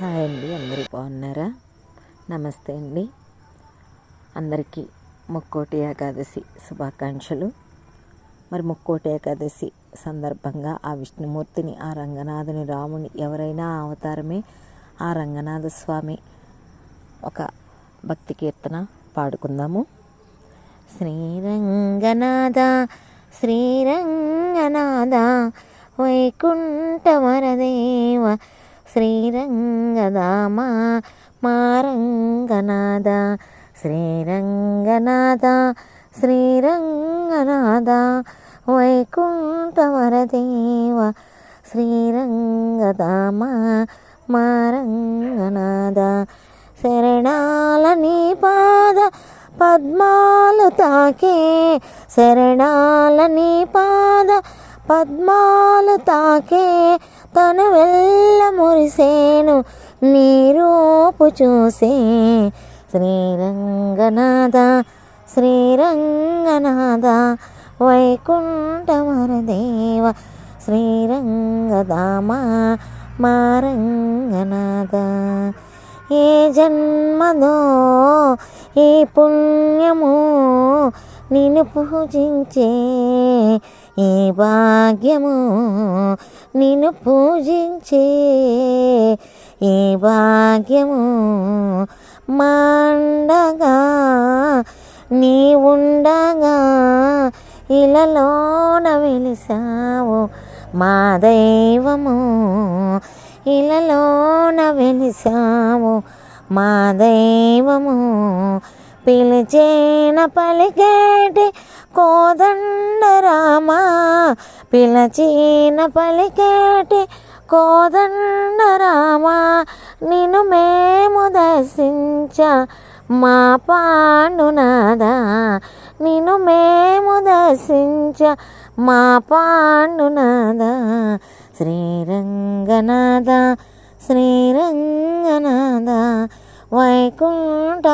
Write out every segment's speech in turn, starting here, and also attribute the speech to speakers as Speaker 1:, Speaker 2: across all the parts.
Speaker 1: Hi అండి అందరూ బాగున్నారా? నమస్తే అండి. అందరికీ ముక్కోటి ఏకాదశి శుభాకాంక్షలు. మరి ముక్కోటి ఏకాదశి సందర్భంగా ఆ విష్ణుమూర్తిని ఆ రంగనాథుని రాముని ఎవరైనా అవతారమే ఆ రంగనాథ స్వామి ఒక భక్తి కీర్తన పాడుకుందాము. శ్రీరంగనాథ శ్రీరంగనాథ వైకుంఠవరదేవ శ్రీరంగదామా మారంగనాథ శ్రీరంగనాథ శ్రీరంగనాథ వైకుంఠవరదేవ శ్రీరంగదామా మారంగనాథ శరణాల నీ పాద పద్మాలు తాకే శరణాల నీ పాద పద్మాలు తాకే తను వెళ్ళ మురిసేను నీ రూపు చూసే. శ్రీరంగనాథ శ్రీరంగనాథ వైకుంఠమరదేవ శ్రీరంగదామ మారంగనాథ. ఏ జన్మదో ఏ పుణ్యమో నిన్ను పూజించే ఏ భాగ్యమో నిన్ను పూజించే ఏ భాగ్యము మాండగా నీ ఉండగా ఇలలోన వెలిసావు మా దైవము. ఇలలోన వెలిసావు మా దైవము. పిలిచేన పలికేటి కోదండరామా పిలచిన పలికేటి కోదండరామా నిన్ను మేము దర్శించా మా పాండునదా నిన్ను మేము దర్శించ మా పాండునదా శ్రీరంగనాథ శ్రీరంగనాథ వైకుంఠమరదేవ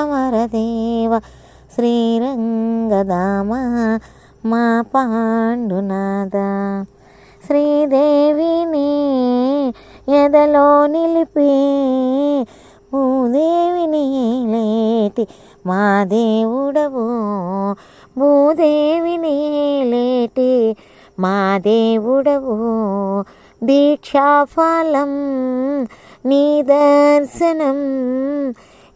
Speaker 1: శ్రీరంగదామ మా పాండునాథ శ్రీదేవిని ఎదలో నిలిపి భూదేవిని లేటి మా దేవుడవు. భూదేవిని లేటి మా దేవుడవు. దీక్షాఫలం నీ దర్శనం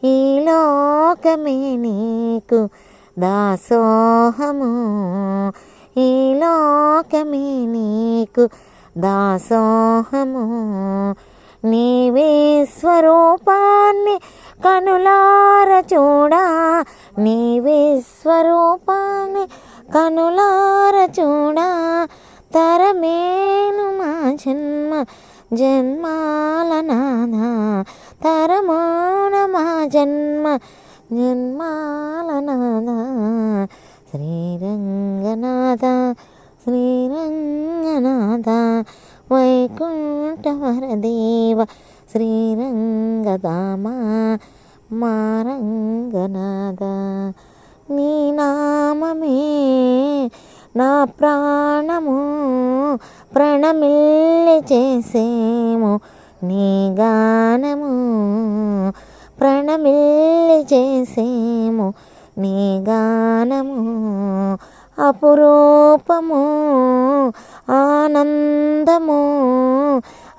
Speaker 1: ఈ లోకమే నీకు దాసోహము. ఈ లోకమే నీకు దాసోహము. నీవే స్వరూపా విశ్వరూపాన్ని కనులార చూడా నీ విశ్వరూపాన్ని కనులార చూడా. తరమేను మా జన్మ జన్మాల నానా. తరమాన మా జన్మ జన్మాల నానా. శ్రీరంగనాథ శ్రీరంగనాథ వైకుంఠవరదేవ శ్రీరంగదామ నీ నామమే నా ప్రాణము. ప్రణమిల్లి చేసేము నీ గానము. ప్రణమిల్లి చేసేము నీ గానము. అపురూపము ఆనందము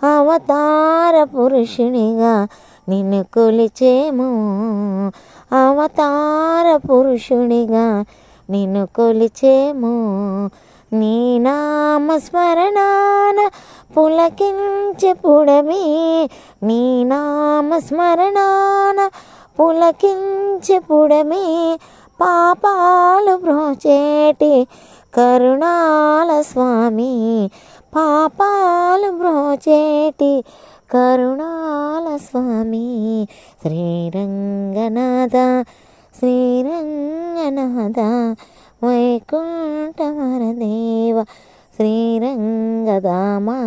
Speaker 1: అవతార పురుషునిగా నిన్ను కొలిచేము. అవతార పురుషునిగా నిన్ను కొలిచేము. నీ నామస్మరణాన పులకించి పుడమి. నీ నామస్మరణాన పులకించి పుడమి. పాపాలు బ్రోచేటి కరుణాల స్వామి. పాపాలు బ్రోచేటి కరుణాల స్వామి. శ్రీరంగనాథ శ్రీరంగనాథ వైకుంఠమరదేవ శ్రీరంగదామా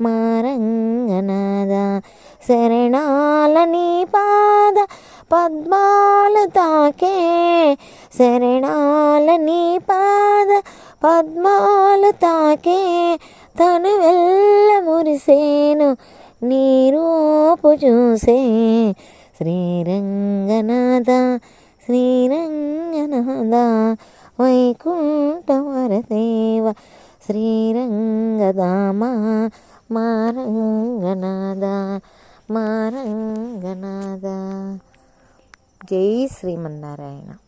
Speaker 1: మారంగనాథ. శరణాల నీ పాద పద్మాలు తాకే. శరణాల నీ పాద పద్మాలు తాకే. తను వెళ్ళ మురిసేను నీ రూపు చూసే శ్రీరంగనాథ శ్రీరంగనాథ వైకుంఠవరదేవ శ్రీరంగదామ మారంగనాథ మారంగనాథ. జై శ్రీమన్నారాయణ.